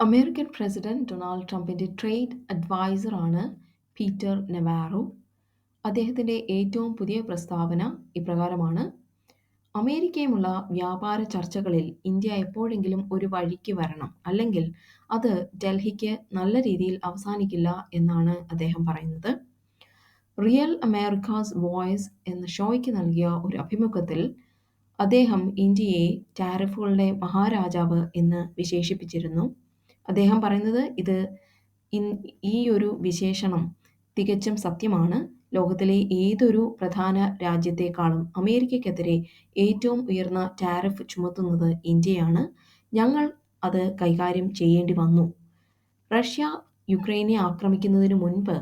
American president Donald ട്രംപിന്റെ trade അഡ്വൈസറാണ് Peter Navarro. അദ്ദേഹത്തിന്റെ ഏറ്റവും പുതിയ പ്രസ്താവന ഇപ്രകാരമാണ്. അമേരിക്കയുമുള്ള വ്യാപാര ചർച്ചകളിൽ ഇന്ത്യ എപ്പോഴെങ്കിലും ഒരു വഴിക്ക് വരണം. അല്ലെങ്കിൽ അത് ഡൽഹിക്ക് നല്ല രീതിയിൽ അവസാനിക്കില്ല എന്നാണ് അദ്ദേഹം പറയുന്നത്. റിയൽ അമേരിക്കാസ് വോയ്സ് എന്ന ഷോയ്ക്ക് നൽകിയ ഒരു അഭിമുഖത്തിൽ അദ്ദേഹം ഇന്ത്യയെ ടാരിഫുകളുടെ മഹാരാജാവ് എന്ന് വിശേഷിപ്പിച്ചിരുന്നു. അദ്ദേഹം പറയുന്നത് ഇത് ഈ ഒരു വിശേഷണം തികച്ചും സത്യമാണ്. ലോകത്തിലെ ഏതൊരു പ്രധാന രാജ്യത്തെക്കാളും അമേരിക്കയ്ക്കെതിരെ ഏറ്റവും ഉയർന്ന ടാരിഫ് ചുമത്തുന്നത് ഇന്ത്യയാണ്. ഞങ്ങൾ അത് കൈകാര്യം ചെയ്യേണ്ടി വന്നു. റഷ്യ യുക്രൈനെ ആക്രമിക്കുന്നതിന് മുൻപ്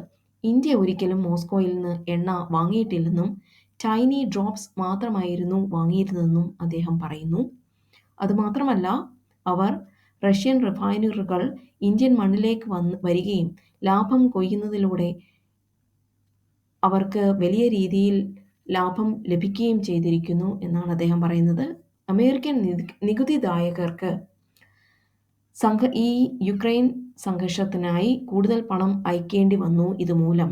ഇന്ത്യ ഒരിക്കലും മോസ്കോയിൽ നിന്ന് എണ്ണ വാങ്ങിയിട്ടില്ലെന്നും ടൈനി ഡ്രോപ്സ് മാത്രമായിരുന്നു വാങ്ങിയിരുന്നതെന്നും അദ്ദേഹം പറയുന്നു. അതുമാത്രമല്ല അവർ റഷ്യൻ റിഫൈനറികൾ ഇന്ത്യൻ മണ്ണിലേക്ക് വന്ന് വരികയും ലാഭം കൊയ്യുന്നതിലൂടെ അവർക്ക് വലിയ രീതിയിൽ ലാഭം ലഭിക്കുകയും ചെയ്തിരിക്കുന്നു എന്നാണ് അദ്ദേഹം പറയുന്നത്. അമേരിക്കൻ നികുതിദായകർക്ക് സംഘ ഈ യുക്രൈൻ സംഘർഷത്തിനായി കൂടുതൽ പണം അയക്കേണ്ടി വന്നു ഇതുമൂലം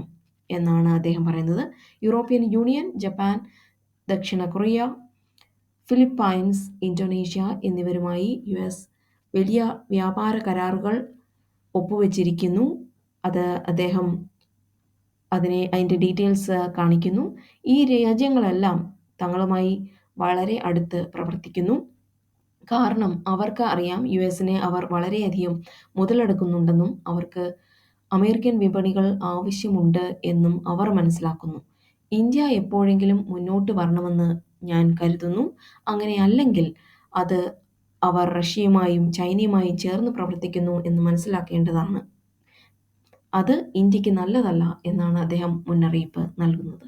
എന്നാണ് അദ്ദേഹം പറയുന്നത്. യൂറോപ്യൻ യൂണിയൻ, ജപ്പാൻ, ദക്ഷിണ കൊറിയ, ഫിലിപ്പൈൻസ്, ഇന്തോനേഷ്യ എന്നിവരുമായി യുഎസ് വലിയ വ്യാപാര കരാറുകൾ ഒപ്പുവച്ചിരിക്കുന്നു. അത് അദ്ദേഹം അതിനെ അതിന്റെ ഡീറ്റെയിൽസ് കാണിക്കുന്നു. ഈ രാജ്യങ്ങളെല്ലാം തങ്ങളുമായി വളരെ അടുത്ത് പ്രവർത്തിക്കുന്നു. കാരണം അവർക്ക് അറിയാം യു എസിനെ അവർ വളരെയധികം മുതലെടുക്കുന്നുണ്ടെന്നും അവർക്ക് അമേരിക്കൻ വിപണികൾ ആവശ്യമുണ്ട് എന്നും അവർ മനസ്സിലാക്കുന്നു. ഇന്ത്യ എപ്പോഴെങ്കിലും മുന്നോട്ട് വരണമെന്ന് ഞാൻ കരുതുന്നു. അങ്ങനെയല്ലെങ്കിൽ അത് അവർ റഷ്യയുമായും ചൈനയുമായും ചേർന്ന് പ്രവർത്തിക്കുന്നു എന്ന് മനസ്സിലാക്കേണ്ടതാണ്. അത് ഇന്ത്യയ്ക്ക് നല്ലതല്ല എന്നാണ് അദ്ദേഹം മുന്നറിയിപ്പ് നൽകുന്നത്.